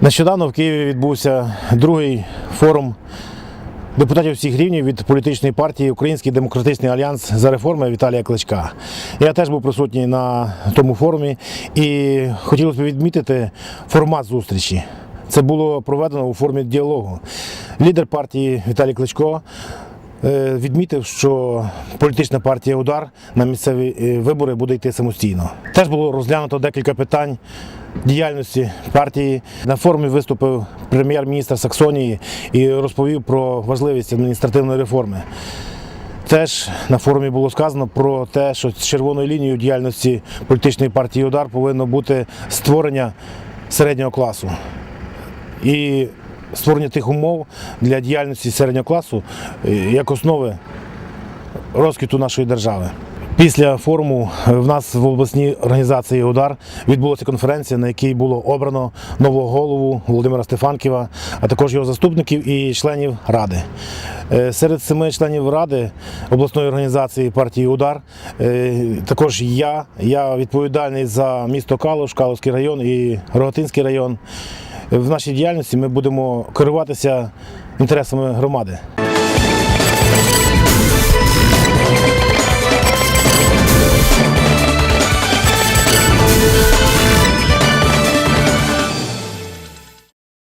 Нещодавно в Києві відбувся другий форум депутатів всіх рівнів від політичної партії Український демократичний альянс за реформи Віталія Кличка. Я теж був присутній на тому форумі і хотілося б відмітити формат зустрічі. Це було проведено у формі діалогу. Лідер партії Віталій Кличко е, відмітив, що політична партія Удар на місцеві е, вибори буде йти самостійно. Теж було розглянуто декілька питань діяльності партії. На форумі виступив прем'єр-міністр Саксонії і розповів про важливість адміністративної реформи. Теж на форумі було сказано про те, що червоною лінією діяльності політичної партії Удар повинно бути створення середнього класу. І створення тих умов для діяльності середнього класу е, як основи розквіту нашої держави. Після форуму е, в нас в обласній організації Удар відбулася конференція, на якій було обрано нового голову Володимира Стефанківа, а також його заступників і членів ради. Е, Серед семи членів ради обласної організації партії Удар е, також я. Я відповідальний за місто Калуш, Калуський район і Рогатинський район. В нашій діяльності ми будемо керуватися інтересами громади.